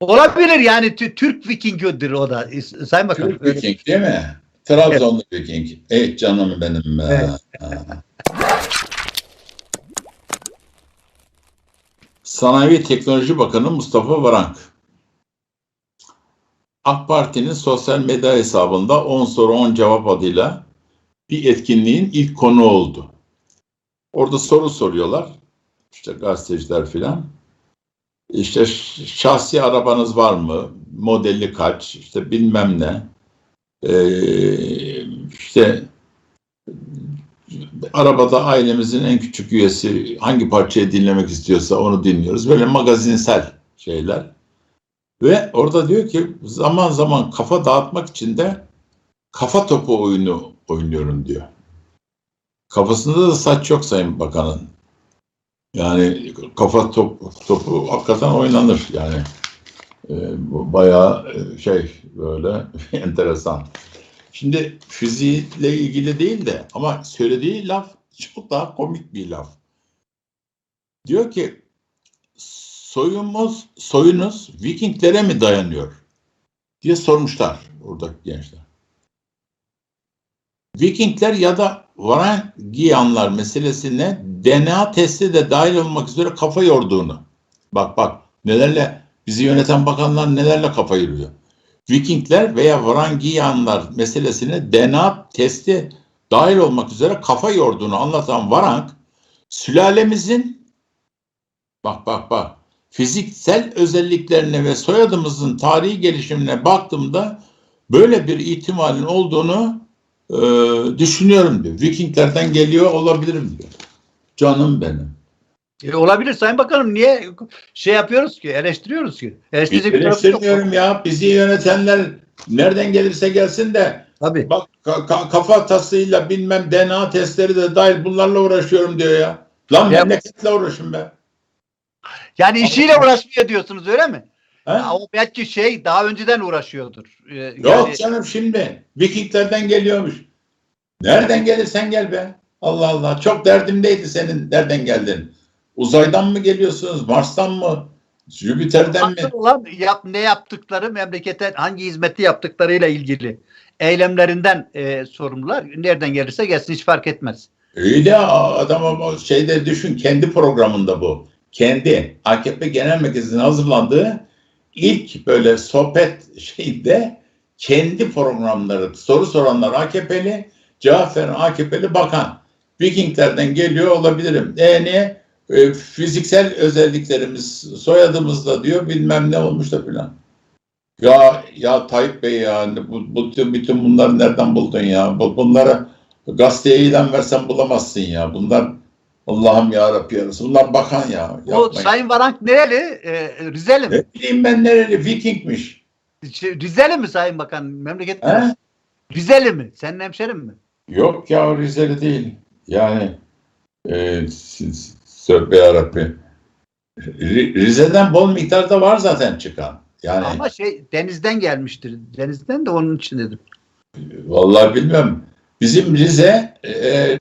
Olabilir yani Tü- Türk Vikingidir o da. Sayın Bakan. Türk Viking değil mi? Trabzonlu Viking. Ey canım benim. Evet. Sanayi Teknoloji Bakanı Mustafa Varank. AK Parti'nin sosyal medya hesabında 10 soru 10 cevap adıyla bir etkinliğin ilk konu oldu. Orada soru soruyorlar. İşte gazeteciler filan. İşte şahsi arabanız var mı? Modeli kaç? İşte bilmem ne. Ee, işte arabada ailemizin en küçük üyesi hangi parçayı dinlemek istiyorsa onu dinliyoruz. Böyle magazinsel şeyler. Ve orada diyor ki zaman zaman kafa dağıtmak için de kafa topu oyunu oynuyorum diyor. Kafasında da saç yok Sayın Bakan'ın. Yani kafa top, topu hakikaten oynanır yani. Bu bayağı e, şey böyle enteresan. Şimdi fiziğiyle ilgili değil de ama söylediği laf çok daha komik bir laf. Diyor ki soyumuz, soyunuz Vikinglere mi dayanıyor? diye sormuşlar oradaki gençler. Vikingler ya da Varangiyanlar meselesine DNA testi de dahil olmak üzere kafa yorduğunu. Bak bak nelerle bizi yöneten bakanlar nelerle kafa yoruyor. Vikingler veya Varangiyanlar meselesine DNA testi dahil olmak üzere kafa yorduğunu anlatan Varank, sülalemizin bak bak bak fiziksel özelliklerine ve soyadımızın tarihi gelişimine baktığımda böyle bir ihtimalin olduğunu e, düşünüyorum diyor. Vikinglerden geliyor olabilirim diyor. Canım benim. E, olabilir Sayın Bakanım. Niye şey yapıyoruz ki? Eleştiriyoruz ki. Eleştirecek bir tarafı yok. eleştirmiyorum ya. Bizi yönetenler nereden gelirse gelsin de Tabii. Bak ka- kafa tasıyla bilmem DNA testleri de dahil bunlarla uğraşıyorum diyor ya. Lan Ya- memleketle uğraşın be. Yani işiyle uğraşmıyor diyorsunuz öyle mi? He? Ya, o belki şey daha önceden uğraşıyordur. Ee, Yok yani- canım şimdi. Vikinglerden geliyormuş. Nereden gelirsen gel be. Allah Allah. Çok derdimdeydi senin nereden geldin. Uzaydan mı geliyorsunuz? Mars'tan mı? Jüpiter'den mi? Olan yap, ne yaptıkları memlekete hangi hizmeti yaptıklarıyla ilgili eylemlerinden e, sorumlular. Nereden gelirse gelsin hiç fark etmez. Öyle adama şeyde düşün kendi programında bu. Kendi AKP Genel Merkezi'nin hazırlandığı ilk böyle sohbet şeyinde kendi programları soru soranlar AKP'li cevap veren AKP'li bakan. Vikinglerden geliyor olabilirim. E niye? E, fiziksel özelliklerimiz soyadımızla diyor bilmem ne olmuş da filan. Ya ya Tayyip Bey ya bu, bu, bütün bunları nereden buldun ya? Bu, bunları Gazeteye ilan versen bulamazsın ya. Bunlar Allah'ım ya Rabbi ya. Bunlar bakan ya. O Yapmayın. Sayın Varank nereli? E, Rizeli mi? Ne bileyim ben nereli Vikingmiş. Rizeli mi Sayın Bakan? Memleket He? Rizeli mi? Senin hemşerin mi? Yok ya Rizeli değil. Yani e, siz- Sövbe ya Rabbi. Ri- Rize'den bol miktarda var zaten çıkan. Yani Ama şey denizden gelmiştir. Denizden de onun için dedim. vallahi bilmem. Bizim Rize e,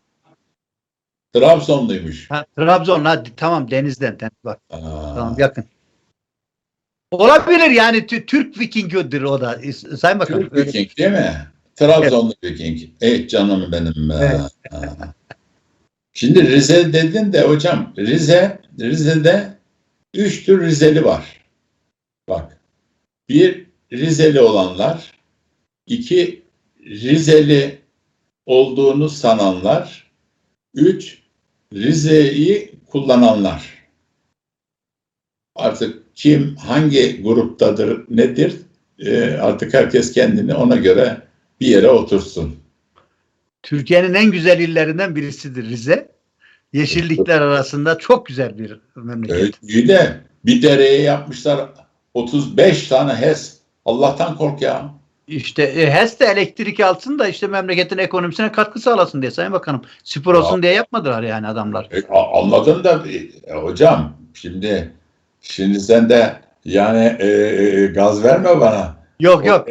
Trabzonluymuş. Ha, Trabzon hadi tamam denizden. deniz bak Aa, tamam yakın. Olabilir yani Tü- Türk Vikingidir o da. Sayın Bakan. Türk Viking değil mi? Trabzonlu Viking. Ey canım benim be. Evet. Şimdi Rize dedin de hocam Rize Rize'de üç tür Rizeli var. Bak. Bir Rizeli olanlar, iki Rizeli olduğunu sananlar, üç Rize'yi kullananlar. Artık kim hangi gruptadır nedir e, artık herkes kendini ona göre bir yere otursun. Türkiye'nin en güzel illerinden birisidir Rize. Yeşillikler arasında çok güzel bir memleket. Evet, iyi de bir dereye yapmışlar 35 tane HES. Allah'tan kork ya. İşte e, HES de elektrik alsın da işte memleketin ekonomisine katkı sağlasın diye Sayın Bakanım. Spor olsun Ya. diye yapmadılar yani adamlar. E, anladım da e, hocam şimdi şimdi sen de yani e, e, gaz verme bana. Yok yok.